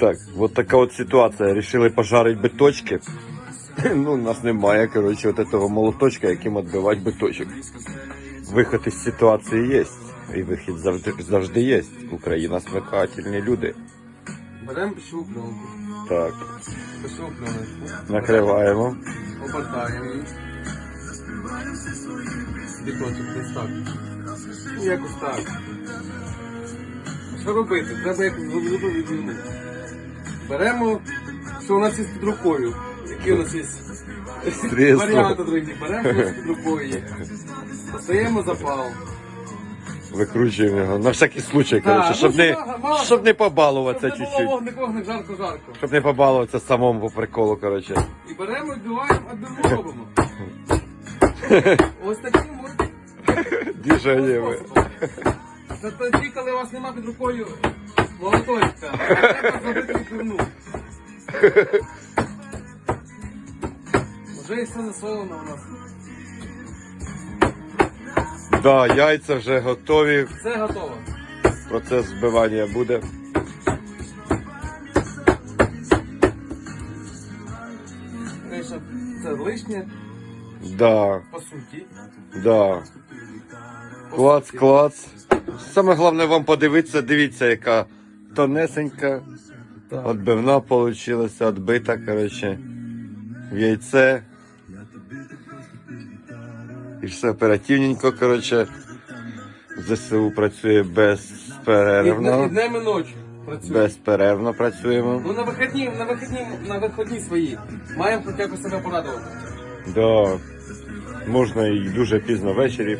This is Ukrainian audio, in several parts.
Так, вот така от ситуація. Рішили пожарити биточки. Ну, у нас немає, коротше, от этого молоточка, яким відбивати биточок. Виход із ситуації є. І вихід завжди, завжди є. Україна смикательні люди. Беремо пищеву пленку. Так, Пищеву накриваємо. Обертаємо її. Біточок десь так. Ну, якось так. Що робити? Треба якось відмінити. Беремо, що у нас є під рукою. Які у нас є варіанти другі. Беремо, що у нас під рукою є. Достаємо запал. Викручуємо його. На всякий случай, коротше, ну, щоб не, мало- мало- щоб не побалуватися Щоб не було вогник, вогник, жарко, жарко. Щоб не побалуватися самому по приколу, коротше. І беремо, відбиваємо, а робимо. Ось таким от. Це тоді, коли у вас нема під рукою молоточка, треба. Вже і все засолено у нас. Да, яйця вже готові. Все готово. Процес збивання буде. Це лишнє, Да, по суті. да. Клац, клац. Саме головне вам подивитися, дивіться, яка тонесенька, отбивна вийшла, отбита, коротше. В яйце. І все оперативненько, коротше. ЗСУ працює дне- і безперервно. днем і ночі працює. Безперервно працюємо. Ну на вихідні, на вихідні, на вихідні свої. Маємо хоч якось себе порадувати. Да. Можна і дуже пізно ввечері.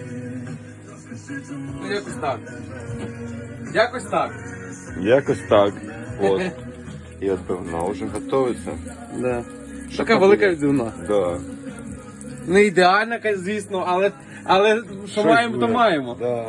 Ну якось так. Якось так. Якось так. От. І отбивна вже готується. Да. Така велика відбивна. Да. Не ідеальна, звісно, але, але що Щось маємо, то буде. маємо. Да.